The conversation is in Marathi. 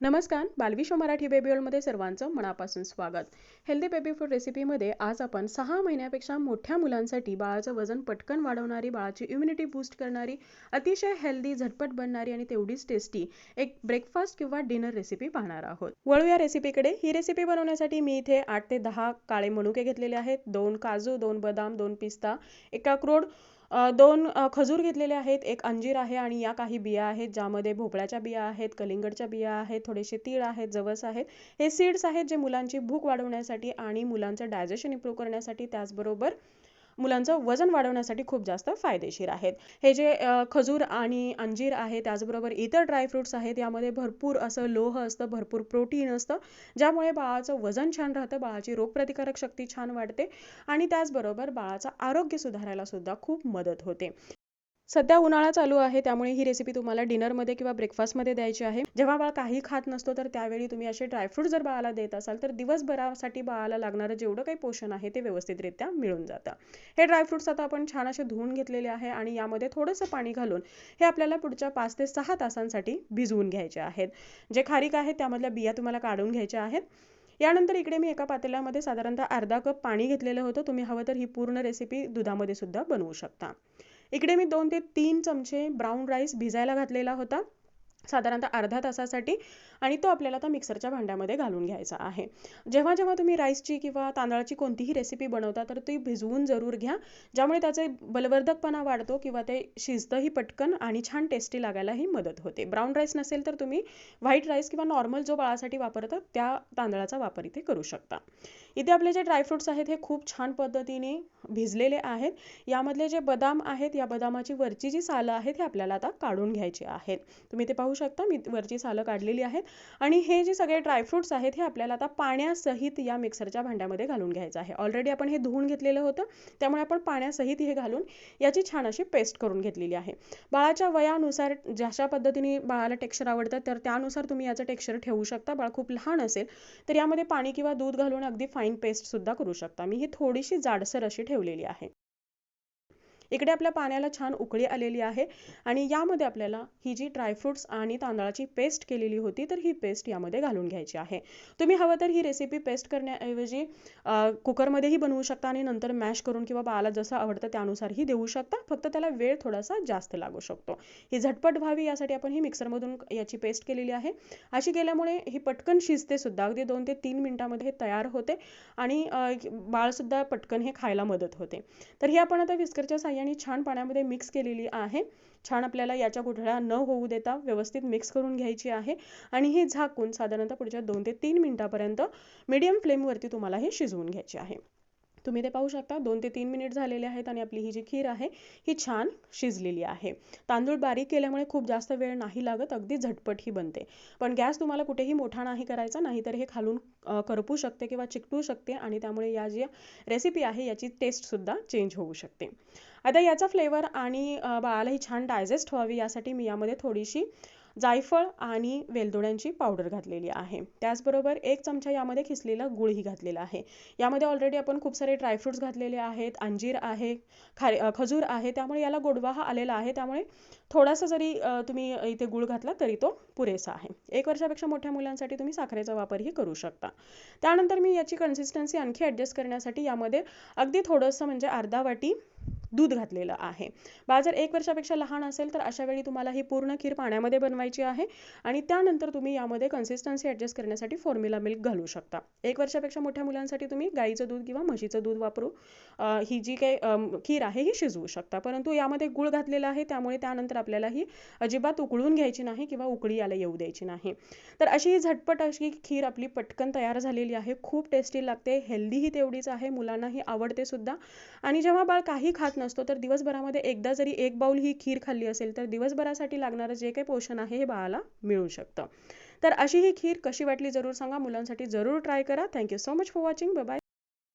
नमस्कार बालविश्व मराठी बेबी वर्ल्डमध्ये सर्वांचं मनापासून स्वागत. हेल्दी बेबी फूड रेसिपीमध्ये आज आपण सहा महिन्यापेक्षा मोठ्या मुलांसाठी बाळाचं वजन पटकन वाढवणारी बाळाची इम्युनिटी बूस्ट करणारी अतिशय हेल्दी झटपट बनणारी आणि तेवढीच टेस्टी एक ब्रेकफास्ट किंवा डिनर रेसिपी पाहणार आहोत. वळू या रेसिपीकडे ही रेसिपी बनवण्यासाठी मी इथे आठ ते दहा काळे मनुके घेतलेले आहेत. दोन काजू दोन बदाम दोन पिस्ता एका क्रोड दोन खजूर घेतलेले आहेत. एक अंजीर आहे आणि या काही बिया आहेत ज्यामध्ये भोपळ्याच्या बिया आहेत कलिंगडच्या बिया आहेत थोडेसे तीळ आहेत जवस आहेत. हे सीड्स आहेत जे मुलांची भूक वाढवण्यासाठी आणि मुलांचं डायजेशन इम्प्रूव्ह करण्यासाठी त्याचबरोबर मुलांचं वजन वाढवण्यासाठी खूप जास्त फायदेशीर आहेत. हे जे खजूर आणि अंजीर आहे त्याचबरोबर इतर ड्रायफ्रुट्स आहेत यामध्ये भरपूर असं लोह असतं भरपूर प्रोटीन असतं ज्यामुळे बाळाचं वजन छान राहतं बाळाची रोगप्रतिकारक शक्ती छान वाढते आणि त्याचबरोबर बाळाचं आरोग्य सुधारायला सुद्धा खूप मदत होते. सध्या उन्हाळा चालू आहे त्यामुळे ही रेसिपी तुम्हाला डिनरमध्ये किंवा ब्रेकफास्टमध्ये द्यायची आहे. जेव्हा बाळ काही खात नसतो तर त्यावेळी तुम्ही असे ड्रायफ्रूट जर बाळाला देत असाल तर दिवसभरासाठी बाळाला लागणारं जेवढं काही पोषण आहे ते व्यवस्थितरित्या मिळून जातं. हे ड्रायफ्रुट्स आता आपण छान असे धुवून घेतलेले आहे आणि यामध्ये थोडंसं पाणी घालून हे आपल्याला पुढच्या पाच ते सहा तासांसाठी भिजवून घ्यायचे आहेत. जे खारीक आहेत त्यामधल्या बिया तुम्हाला काढून घ्यायच्या आहेत. यानंतर इकडे मी एका पातेल्यामध्ये साधारणतः अर्धा कप पाणी घेतलेलं होतं. तुम्ही हवं तर ही पूर्ण रेसिपी दुधामध्ये सुद्धा बनवू शकता. इकडे मी दोन ते तीन चमचे ब्राऊन राईस भिजायला घातलेला होता. साधारणतः अर्धा तासासाठी आणि तो आपल्याला आता मिक्सरच्या भांड्यामध्ये घालून घ्यायचा आहे. जेव्हा जेव्हा तुम्ही राईसची किंवा तांदळाची कोणतीही रेसिपी बनवता तर ती भिजवून जरूर घ्या ज्यामुळे त्याचे बलवर्धकपणा वाढतो किंवा ते शिजतंही पटकन आणि छान टेस्टी लागायलाही मदत होते. ब्राऊन राईस नसेल तर तुम्ही व्हाईट राईस किंवा नॉर्मल जो बाळासाठी वापरतात त्या तांदळाचा वापर इथे करू शकता. इथे आपले जे ड्रायफ्रुट्स आहेत हे खूप छान पद्धतीने भिजलेले आहेत. यामधले जे बदाम आहेत या बदामाची वरची जी सालं आहेत हे आपल्याला आता काढून घ्यायची आहेत. तुम्ही ते पाहू शकता. मी वरची सालं काढलेली आहेत. आणि हे जे सगळे ड्रायफ्रुट्स आहेत हे आपल्याला आता पाण्यासहित या मिक्सरच्या भांड्यामध्ये घालून घ्यायचं आहे. ऑलरेडी आपण हे धुवून घेतलेलं होतं. त्यामुळे आपण पाण्यासहित हे घालून याची छान अशी पेस्ट करून घेतलेली आहे. बाळाच्या वयानुसार ज्याशा पद्धतीने बाळाला टेक्स्चर आवडतं तर त्यानुसार तुम्ही याचं टेक्स्चर ठेवू शकता. बाळ खूप लहान असेल तर यामध्ये पाणी किंवा दूध घालून अगदी फाईन पेस्ट सुद्धा करू शकता. मी ही थोडीशी जाडसर अशी ठेवलेली आहे. इकडे आपल्या पाण्याला छान उकळी आलेली आहे आणि यामध्ये आपल्याला ही जी ड्रायफ्रुट्स आणि तांदळाची पेस्ट केलेली होती तर ही पेस्ट यामध्ये घालून घ्यायची आहे. तुम्ही हवं तर ही रेसिपी पेस्ट करण्याऐवजी कुकरमध्येही बनवू शकता आणि नंतर मॅश करून किंवा बाळाला जसं आवडतं त्यानुसारही देऊ शकता. फक्त त्याला वेळ थोडासा जास्त लागू शकतो. ही झटपट व्हावी यासाठी आपण ही मिक्सरमधून याची पेस्ट केलेली आहे. अशी केल्यामुळे ही पटकन शिजते सुद्धा. अगदी दोन ते तीन मिनिटामध्ये तयार होते आणि बाळसुद्धा पटकन हे खायला मदत होते. तर ही आपण आता विस्करच्या साह्याने छान पाण्यामध्ये मिक्स केलेली आहे. छान आपल्याला याच्या गुठळ्या न होऊ देता व्यवस्थित मिक्स करून घ्यायची आहे. आणि हे झाकून साधारणतः पुढच्या दोन ते तीन मिनिटापर्यंत मीडियम फ्लेमवरती तुम्हाला हे शिजवून घ्यायचे आहे. तुम्ही ते पाहू शकता दोन ते तीन मिनिट झालेले आहेत आणि आपली ही जी खीर आहे ही छान शिजलेली आहे. तांदूळ बारीक केल्यामुळे खूप जास्त वेळ नाही लागत अगदी झटपट ही बनते. पण गॅस तुम्हाला कुठेही मोठा नाही करायचा नाहीतर हे खालून करपू शकते किंवा चिकटू शकते आणि त्यामुळे या जी रेसिपी आहे याची टेस्टसुद्धा चेंज होऊ शकते. आता याचा फ्लेवर आणि बाळालाही छान डायजेस्ट व्हावी यासाठी मी यामध्ये थोडीशी जायफळ आणि वेलदोड्यांची पावडर घातलेली आहे. त्याचबरोबर एक चमचा यामध्ये खिसलेला गुळही घातलेला आहे. यामध्ये ऑलरेडी आपण खूप सारे ड्रायफ्रुट्स घातलेले आहेत अंजीर आहे खा खजूर आहे त्यामुळे याला गोडवा हा आलेला आहे. त्यामुळे थोडासा जरी तुम्ही इथे गुळ घातला तरी तो पुरेसा आहे. एक वर्षापेक्षा मोठ्या मुलांसाठी तुम्ही साखरेचा वापरही करू शकता. त्यानंतर मी याची कन्सिस्टन्सी आणखी ॲडजस्ट करण्यासाठी यामध्ये अगदी थोडंसं म्हणजे अर्धा वाटी दूध घातलेलं आहे. बाळ जर एक वर्षापेक्षा लहान असेल तर अशा वेळी तुम्हाला ही पूर्ण खीर पाण्यामध्ये बनवायची आहे आणि त्यानंतर तुम्ही यामध्ये कन्सिस्टन्सी ॲडजस्ट करण्यासाठी फॉर्म्युला मिल्क घालू शकता. एक वर्षापेक्षा मोठ्या मुलांसाठी तुम्ही गाईचं दूध किंवा म्हशीचं दूध वापरू ही जी काही खीर आहे ही शिजवू शकता. परंतु यामध्ये गुळ घातलेला आहे त्यामुळे त्यानंतर आपल्याला ही अजिबात उकळून घ्यायची नाही किंवा उकळी याला येऊ द्यायची नाही. तर अशी ही झटपट अशी खीर आपली पटकन तयार झालेली आहे खूप टेस्टी लागते हेल्दीही तेवढीच आहे मुलांनाही आवडते सुद्धा. आणि जेव्हा बाळ काही खात नसतो तर दिवसभरामध्ये एकदा जरी एक बाऊल ही खीर खाल्ली असेल तर दिवसभरासाठी लागणारं जे काही पोषण आहे हे बाळाला मिळू शकतं. तर अशी ही खीर कशी वाटली जरूर सांगा. मुलांसाठी जरूर ट्राय करा. Thank you so much for watching bye